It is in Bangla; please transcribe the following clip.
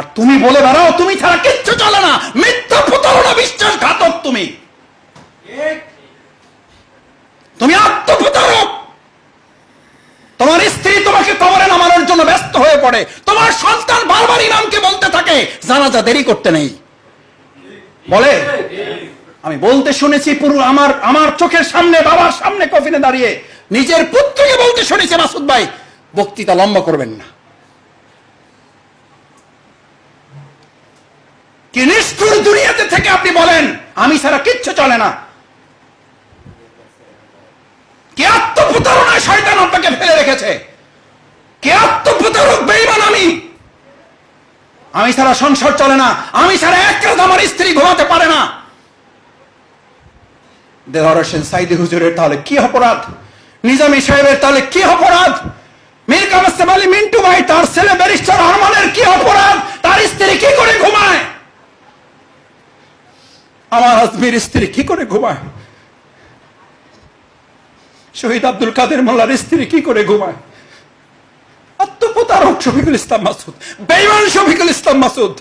তুমি বলে বেড়াও, তুমি ছাড়া কিচ্ছু চলে না। মিথ্যা প্রতারণা, বিশ্বাসঘাতক তুমি। তুমি আত্মপ্রতারক। তোমার স্ত্রী তোমাকে কবরে নামানোর জন্য ব্যস্ত হয়ে পড়ে। তোমার সন্তান বলতে থাকে দেরি করতে নেই। বলে? আমি বলতে শুনেছি, পুরো আমার আমার চোখের সামনে, বাবার সামনে কফিনে দাঁড়িয়ে নিজের পুত্রকে বলতে শুনেছি, মাসুদ ভাই। বক্তৃতা লম্বা করবেন না কি নিষ্ঠুর দুনিয়াতে থেকে আপনি বলেন, আমি ছাড়া কিচ্ছু চলে না। কে আত্মপ্রতারণায় শয়তান আপনাকে ফেলে রেখেছে? কে আত্মপ্রতারক বেইমান আমি। আমি ছাড়া সংসার চলে না, আমি ছাড়া এক রাত আমার স্ত্রী ঘুমাতে পারে না। দেওয়ার হোসেন সাইদি হুজুরের তাহলে কি অপরাধ? নিজামী সাহেবের তাহলে কি অপরাধ? মীর কামাস্তেব আলী মিন্টু ভাই, তার ছেলে ব্যারিস্টার আরমানের কি অপরাধ? তার স্ত্রী কি করে ঘুমায়? আমার আজমির স্ত্রী কি করে ঘুমায়? শহীদ আব্দুল কাদের মোল্লার স্ত্রী কি করে ঘুমায়? আত্মপ্রতারক শফিকুল ইসলাম মাসুদ বেইমান শফিকুল ইসলাম মাসুদ।